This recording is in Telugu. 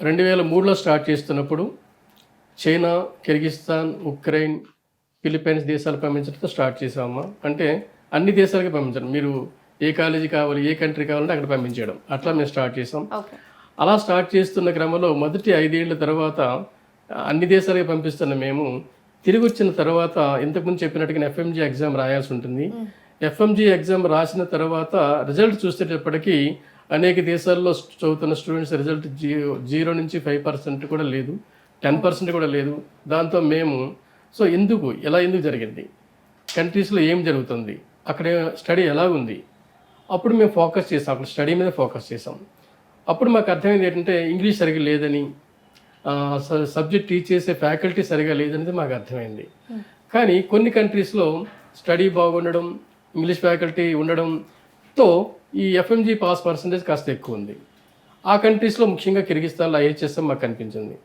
రెండు వేల మూడులో స్టార్ట్ చేస్తున్నప్పుడు చైనా కిర్గిస్తాన్ ఉక్రెయిన్ ఫిలిప్పైన్స్ దేశాలు పంపించడంతో స్టార్ట్ చేసామమ్మా అంటే అన్ని దేశాలకి పంపించడం. మీరు ఏ కాలేజీ కావాలి ఏ కంట్రీ కావాలంటే అక్కడ పంపించడం అట్లా మేము స్టార్ట్ చేసాం అలా స్టార్ట్ చేస్తున్న క్రమంలో మొదటి ఐదేళ్ళ తర్వాత అన్ని దేశాలకి పంపిస్తున్న మేము తిరిగి వచ్చిన తర్వాత ఇంతకుముందు చెప్పినట్టుగా ఎఫ్ఎంజీ ఎగ్జామ్ రాయాల్సి ఉంటుంది. ఎఫ్ఎంజీ ఎగ్జామ్ రాసిన తర్వాత రిజల్ట్ చూసేటప్పటికి అనేక దేశాల్లో చదువుతున్న స్టూడెంట్స్ రిజల్ట్ జీరో జీరో నుంచి ఫైవ్ పర్సెంట్ కూడా లేదు టెన్ పర్సెంట్ కూడా లేదు. దాంతో మేము సో ఎందుకు ఎలా ఎందుకు జరిగింది? కంట్రీస్లో ఏం జరుగుతుంది? అక్కడ స్టడీ ఎలా ఉంది? అప్పుడు మేము ఫోకస్ చేసాం అక్కడ స్టడీ మీద ఫోకస్ చేసాం. అప్పుడు మాకు అర్థమైంది ఏంటంటే ఇంగ్లీష్ సరిగా లేదని సబ్జెక్ట్ టీచ్ చేసే ఫ్యాకల్టీ సరిగా లేదనేది మాకు అర్థమైంది. కానీ కొన్ని కంట్రీస్లో స్టడీ బాగుండడం ఇంగ్లీష్ ఫ్యాకల్టీ ఉండడంతో ఈ ఎఫ్ఎంజీ పాస్ పర్సంటేజ్ కాస్త ఎక్కువ ఉంది. ఆ కంట్రీస్లో ముఖ్యంగా కిర్గిస్తాన్లో ఐహెచ్ఎస్ఎం మాకు కనిపించింది.